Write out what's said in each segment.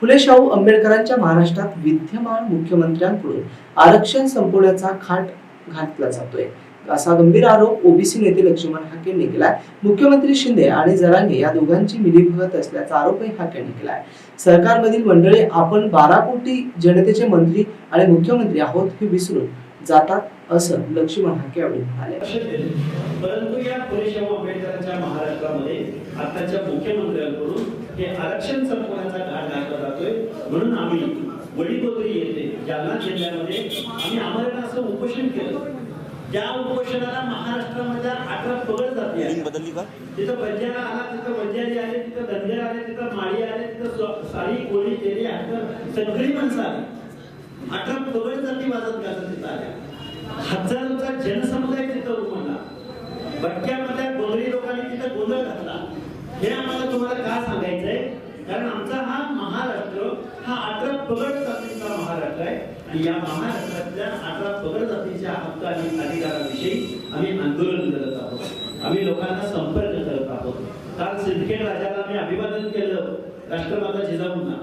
फुले शाहू आंबेडकरांच्या महाराष्ट्रात विद्यमान मुख्यमंत्र्यांकडून आरक्षण संपवण्याचा खाट घातला जातोय. असा गंभीर आरोप ओबीसी नेते लक्ष्मण हाकेंनी केलाय. मुख्यमंत्री शिंदे आणि जरांगे या दोघांची मिलीभगत असल्याचा आरोपही हाकेंनी केलाय. सरकारमधील मंडळी आपण बारा कोटी जनतेचे मंत्री आणि मुख्यमंत्री आहोत हे विसरून जातात असं लक्ष्मण हाके यावेळी म्हणाले. परंतु या आंबेडकरांच्या महाराष्ट्रामध्ये आताच्या मुख्यमंत्र्यांकडून हे आरक्षण संपवण्याचा म्हणून आम्ही वडीगोद्री येथे जालना जिल्ह्यामध्ये आम्ही आम्हाला असं उपोषण केलं. त्या उपोषणाला महाराष्ट्रामधल्या अठरा पगड जाती बदलली का? तिथं बंजारा आला तिथं बंजारी आले तिथं धनगर आले तिथं माळी आले तिथं साडी कोळी केली हातकर सगळी माणसं आली. अठरा पगड जाती वाजत गाजत तिथं आल्या. हजारोचा जनसमुदाय तिथं उमटला भटक्यामधल्या गोंधळी लोकांनी तिथं गोंधळ घातला हे आम्हाला तुम्हाला का सांगायचंय कारण आमचा हा महाराष्ट्र हा अठरा पगड जातीचा महाराष्ट्र आहे. आणि या महाराष्ट्रातल्या अठरा पगड जातीच्या हक्क आणि अधिकाराविषयी आम्ही आंदोलन करत आहोत. आम्ही लोकांना संपर्क करत आहोत. काल सिंदखेड राजाला आम्ही अभिवादन केलं राष्ट्रमाता जिजाऊंना.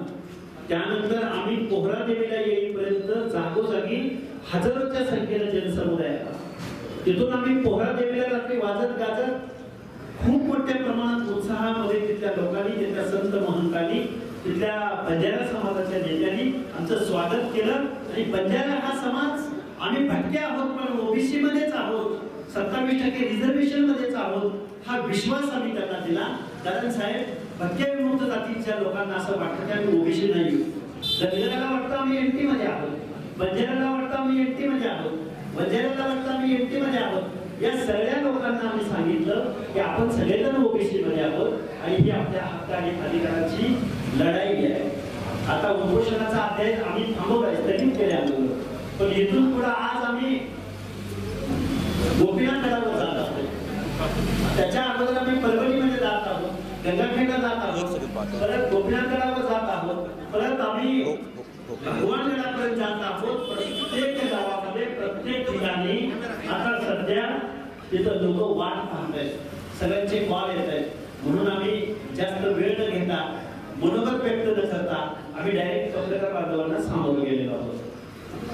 त्यानंतर आम्ही पोहरा देवीला येईपर्यंत जागोजागी हजारोच्या संख्येने जनसमुदाय आला तिथून आम्ही पोहरा देवीला रात्री वाजत गाजत खूप मोठ्या प्रमाणात उत्साहामध्ये तिथल्या लोकांनी तिथल्या संत महंतांनी तिथल्या बंजारा समाजाच्या नेत्यांनी आमचं स्वागत केलं. आणि बंजारा हा समाज आम्ही भटके आहोत पण ओबीसी मध्येच आहोत सत्तावीस टक्के रिझर्वेशन मध्येच आहोत हा विश्वास आम्ही त्यांना दिला. कारण साहेब भटक्या विमुक्त जातीच्या लोकांना असं वाटतं की आम्ही ओबीसी नाही दलिताला वाटतं आम्ही एनटी मध्ये आहोत बंजाऱ्याला वाटतं आम्ही एनटी मध्ये आहोत बंजाऱ्याला वाटतं आम्ही एनटी मध्ये आहोत या सगळ्या लोकांना आम्ही सांगितलं की आपण सगळेजण ओबीसी मध्ये आहोत आणि ही आपल्या हक्क आणि अधिकाराची लढाई आहे. आता उपोषणाचा अध्याय आम्ही थांबवलाय स्थगित केले आंदोलन पण इथून पुढे आज आम्ही गोपीनाथ गडावर जात आहोत. त्याच्या अगोदर आम्ही परभणीमध्ये जात आहोत गंगाखेडला जात आहोत परत गोपीनाथ गडावर जात आहोत परत आम्ही सध्या तिथं लोक वाट पाहत आहेत सगळ्यांचे कॉल येत आहेत म्हणून आम्ही जास्त वेळ न घेता मनोगत व्यक्त न करता आम्ही डायरेक्ट पत्रकार बांधवांना सामोरं गेलेलो आहोत.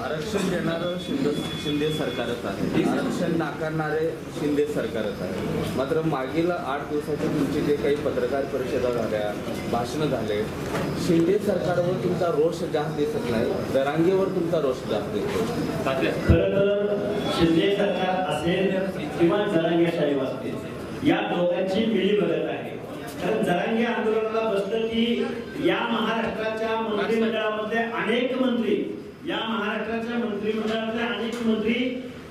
आरक्षण देणारं शिंदे शिंदे सरकारच आहे. आरक्षण नाकारणारे शिंदे सरकारच आहे. मात्र मागील आठ दिवसाच्या तुमचे जे काही पत्रकार परिषदा झाल्या भाषणं झाले शिंदे सरकारवर तुमचा रोष जास्त दिसत नाही. दरांगेवर तुमचा रोष जास्त दिसतो. खरं तर शिंदे सरकार असेल किंवा जरांगेशाही असतील. या दोघांची मिळी बघत आहे. कारण जरांगे आंदोलनाला बसलं की या महाराष्ट्राच्या मंत्रिमंडळामध्ये अनेक मंत्री या महाराष्ट्राच्या मंत्रिमंडळातले अनेक मंत्री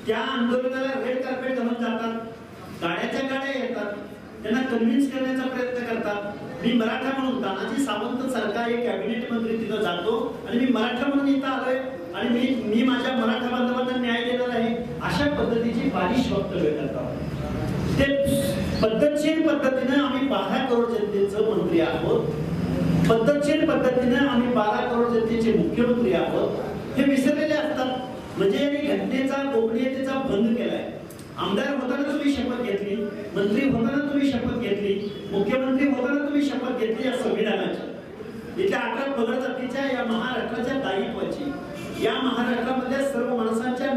त्या आंदोलनाला रेड कार्पेट धरून जातात. गाड्याच्या गाड्या येतात. त्यांना कन्व्हिन्स करण्याचा प्रयत्न करतात. मी मराठा म्हणून तानाजी सावंत सरकार एक कॅबिनेट मंत्री तिथं जातो आणि मी मराठा म्हणून इथं आलोय. आणि मी मी माझ्या मराठा बांधवांना न्याय देणार आहे अशा पद्धतीची बालिश वक्तव्य करतात ते पद्धतशीर पद्धतीने आम्ही बारा करोड जनतेचं मंत्री आहोत. पद्धतशीर पद्धतीने आम्ही बारा करोड जनतेचे मुख्यमंत्री आहोत. हे विसरलेले असतात. म्हणजे यांनी घटनेचा गोपनीयतेचा भंग केलाय. आमदार होताना तुम्ही शपथ घेतली मंत्री होताना तुम्ही शपथ घेतली मुख्यमंत्री होताना तुम्ही शपथ घेतली या संविधानाची. इथल्या अठरा पगड जातीच्या या महाराष्ट्राच्या दायित्वाची या महाराष्ट्रामध्ये सर्व माणसांच्या